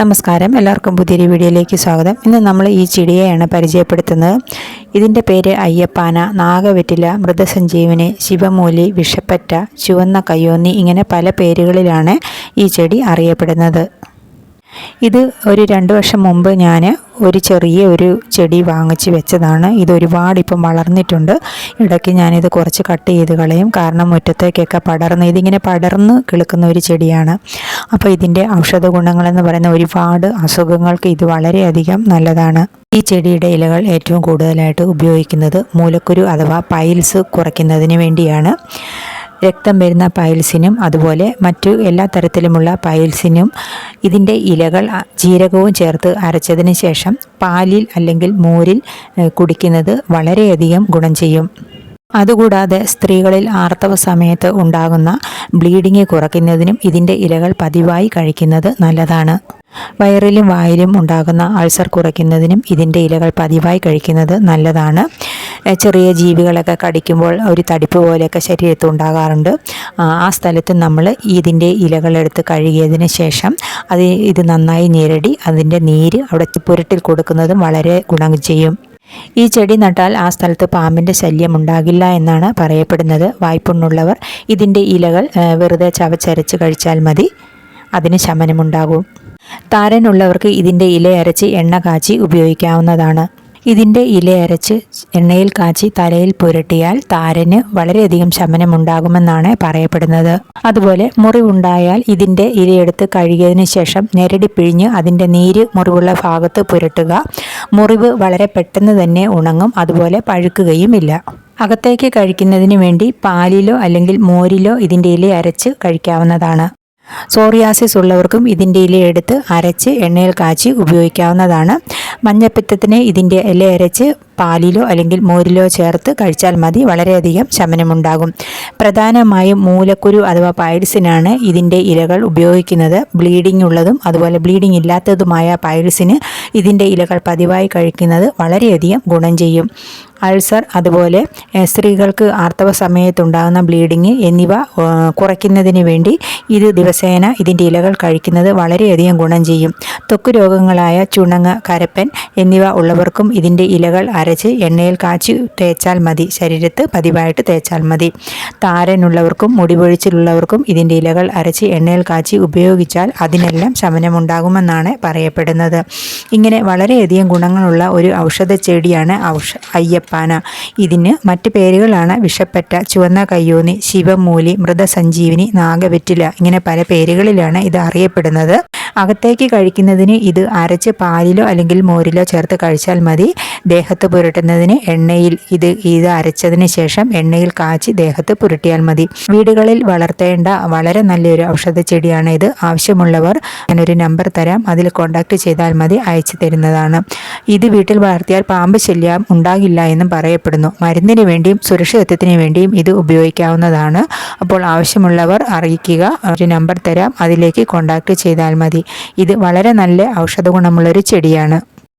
നമസ്കാരം. എല്ലാവർക്കും പുതിയൊരു വീഡിയോയിലേക്ക് സ്വാഗതം. ഇന്ന് നമ്മൾ ഈ ചെടിയെയാണ് പരിചയപ്പെടുത്തുന്നത്. ഇതിന്റെ പേര് അയ്യപ്പാന നാഗവെറ്റില മൃതസഞ്ജീവനി ശിവമൂലി വിഷപ്പറ്റ ചുവന്ന കയ്യോന്നി ഇങ്ങനെ പല പേരുകളിലാണ് ഈ ചെടി അറിയപ്പെടുന്നത്. ഇത് ഒരു രണ്ട് വർഷം മുമ്പ് ഞാൻ ഒരു ചെറിയ ഒരു ചെടി വാങ്ങിച്ച് വെച്ചതാണ്. ഇത് ഒരുപാട് ഇപ്പം വളർന്നിട്ടുണ്ട്. ഇടയ്ക്ക് ഞാനിത് കുറച്ച് കട്ട് ചെയ്ത് കളയും. കാരണം മുറ്റത്തേക്കൊക്കെ പടർന്ന് ഇതിങ്ങനെ പടർന്ന് കിളുക്കുന്ന ഒരു ചെടിയാണ്. അപ്പോൾ ഇതിന്റെ ഔഷധ ഗുണങ്ങളെന്ന് പറയുന്ന ഒരുപാട് അസുഖങ്ങൾക്ക് ഇത് വളരെയധികം നല്ലതാണ്. ഈ ചെടിയുടെ ഇലകൾ ഏറ്റവും കൂടുതലായിട്ട് ഉപയോഗിക്കുന്നത് മൂലക്കുരു അഥവാ പൈൽസ് കുറയ്ക്കുന്നതിന് വേണ്ടിയാണ്. രക്തം വരുന്ന പൈൽസിനും അതുപോലെ മറ്റു എല്ലാ തരത്തിലുമുള്ള പൈൽസിനും ഇതിന്റെ ഇലകൾ ജീരകവും ചേർത്ത് അരച്ചതിന് ശേഷം പാലിൽ അല്ലെങ്കിൽ മോരിൽ കുടിക്കുന്നത് വളരെയധികം ഗുണം ചെയ്യും. അതുകൂടാതെ സ്ത്രീകളിൽ ആർത്തവ സമയത്ത് ഉണ്ടാകുന്ന ബ്ലീഡിങ് കുറയ്ക്കുന്നതിനും ഇതിന്റെ ഇലകൾ പതിവായി കഴിക്കുന്നത് നല്ലതാണ്. വയറിലും വായിലും ഉണ്ടാകുന്ന അൾസർ കുറയ്ക്കുന്നതിനും ഇതിന്റെ ഇലകൾ പതിവായി കഴിക്കുന്നത് നല്ലതാണ്. ചെറിയ ജീവികളൊക്കെ കടിക്കുമ്പോൾ ഒരു തടിപ്പ് പോലെയൊക്കെ ശരീരത്ത് ഉണ്ടാകാറുണ്ട്. ആ സ്ഥലത്ത് നമ്മൾ ഇതിന്റെ ഇലകളെടുത്ത് കഴുകിയതിന് ശേഷം അത് ഇത് നന്നായി ഞെരടി അതിന്റെ നീര് അവിടെ പുരട്ടിൽ കൊടുക്കുന്നതും വളരെ ഗുണം ചെയ്യും. ഈ ചെടി നട്ടാൽ ആ സ്ഥലത്ത് പാമ്പിന്റെ ശല്യം ഉണ്ടാകില്ല എന്നാണ് പറയപ്പെടുന്നത്. വായ്പുണ്ണുള്ളവർ ഇതിന്റെ ഇലകൾ വെറുതെ ചവച്ചരച്ച് കഴിച്ചാൽ മതി. അതിന് ശമനമുണ്ടാകും. താരനുള്ളവർക്ക് ഇതിന്റെ ഇല അരച്ച് എണ്ണ കാച്ചി ഉപയോഗിക്കാവുന്നതാണ്. ഇതിന്റെ ഇല അരച്ച് എണ്ണയിൽ കാച്ചി തലയിൽ പുരട്ടിയാൽ താരന് വളരെയധികം ശമനമുണ്ടാകുമെന്നാണ് പറയപ്പെടുന്നത്. അതുപോലെ മുറിവുണ്ടായാൽ ഇതിന്റെ ഇലയെടുത്ത് കഴുകിയതിന് ശേഷം ഞെരടി പിഴിഞ്ഞ് അതിന്റെ നീര് മുറിവുള്ള ഭാഗത്ത് പുരട്ടുക. മുറിവ് വളരെ പെട്ടെന്ന് തന്നെ ഉണങ്ങും അതുപോലെ പഴുക്കുകയുമില്ല. അകത്തേക്ക് കഴിക്കുന്നതിന് വേണ്ടി പാലിലോ അല്ലെങ്കിൽ മോരിലോ ഇതിന്റെ ഇല അരച്ച് കഴിക്കാവുന്നതാണ്. സോറിയാസിസ് ഉള്ളവർക്കും ഇതിന്റെ ഇല എടുത്ത് അരച്ച് എണ്ണയിൽ കാച്ചി ഉപയോഗിക്കാവുന്നതാണ്. മഞ്ഞപ്പിത്തത്തിന് ഇതിന്റെ ഇല അരച്ച് പാലിലോ അല്ലെങ്കിൽ മോരിലോ ചേർത്ത് കഴിച്ചാൽ മതി. വളരെയധികം ശമനമുണ്ടാകും. പ്രധാനമായും മൂലക്കുരു അഥവാ പൈൽസിനാണ് ഇതിന്റെ ഇലകൾ ഉപയോഗിക്കുന്നത്. ബ്ലീഡിംഗ് ഉള്ളതും അതുപോലെ ബ്ലീഡിംഗ് ഇല്ലാത്തതുമായ പൈൽസിന് ഇതിന്റെ ഇലകൾ പതിവായി കഴിക്കുന്നത് വളരെയധികം ഗുണം ചെയ്യും. അൾസർ അതുപോലെ സ്ത്രീകൾക്ക് ആർത്തവ സമയത്തുണ്ടാകുന്ന ബ്ലീഡിങ് എന്നിവ കുറയ്ക്കുന്നതിന് വേണ്ടി ഇത് ദിവസേന ഇതിന്റെ ഇലകൾ കഴിക്കുന്നത് വളരെയധികം ഗുണം ചെയ്യും. ത്വക്ക് രോഗങ്ങളായ ചുണങ്ങ് കരപ്പൻ എന്നിവ ഉള്ളവർക്കും ഇതിന്റെ ഇലകൾ അരച്ച് എണ്ണയിൽ കാച്ചി തേച്ചാൽ മതി. ശരീരത്ത് പതിവായിട്ട് തേച്ചാൽ മതി. താരനുള്ളവർക്കും മുടിപൊഴിച്ചിലുള്ളവർക്കും ഇതിന്റെ ഇലകൾ അരച്ച് എണ്ണയിൽ കാച്ചി ഉപയോഗിച്ചാൽ അതിനെല്ലാം ശമനമുണ്ടാകുമെന്നാണ് പറയപ്പെടുന്നത്. ഇങ്ങനെ വളരെയധികം ഗുണങ്ങളുള്ള ഒരു ഔഷധ ചെടിയാണ് ഔഷ അയ്യപ്പാന. ഇതിന് മറ്റ് പേരുകളാണ് വിഷപ്പറ്റ ചുവന്ന കയ്യോന്നി ശിവമൂലി മൃതസഞ്ജീവിനി നാഗവെറ്റില. ഇങ്ങനെ പല പേരുകളിലാണ് ഇത് അറിയപ്പെടുന്നത്. അകത്തേക്ക് കഴിക്കുന്നതിന് ഇത് അരച്ച് പാലിലോ അല്ലെങ്കിൽ മോരിലോ ചേർത്ത് കഴിച്ചാൽ മതി. ദേഹത്ത് പുരട്ടുന്നതിന് എണ്ണയിൽ ഇത് ഇത് അരച്ചതിന് ശേഷം എണ്ണയിൽ കാച്ചി ദേഹത്ത് പുരട്ടിയാൽ മതി. വീടുകളിൽ വളർത്തേണ്ട വളരെ നല്ലൊരു ഔഷധ ചെടിയാണ് ഇത് ആവശ്യമുള്ളവർ ഞാനൊരു നമ്പർ തരാം. അതിൽ കോൺടാക്റ്റ് ചെയ്താൽ മതി. അയച്ചു തരുന്നതാണ്. ഇത് വീട്ടിൽ വളർത്തിയാൽ പാമ്പ് ശല്യം ഉണ്ടാകില്ല എന്നും പറയപ്പെടുന്നു. മരുന്നിന് വേണ്ടിയും സുരക്ഷിതത്വത്തിന് വേണ്ടിയും ഇത് ഉപയോഗിക്കാവുന്നതാണ്. അപ്പോൾ ആവശ്യമുള്ളവർ അറിയിക്കുക. ഒരു നമ്പർ തരാം. അതിലേക്ക് കോൺടാക്റ്റ് ചെയ്താൽ മതി. ഇത് വളരെ നല്ല ഔഷധ ഗുണമുള്ളൊരു ചെടിയാണ്.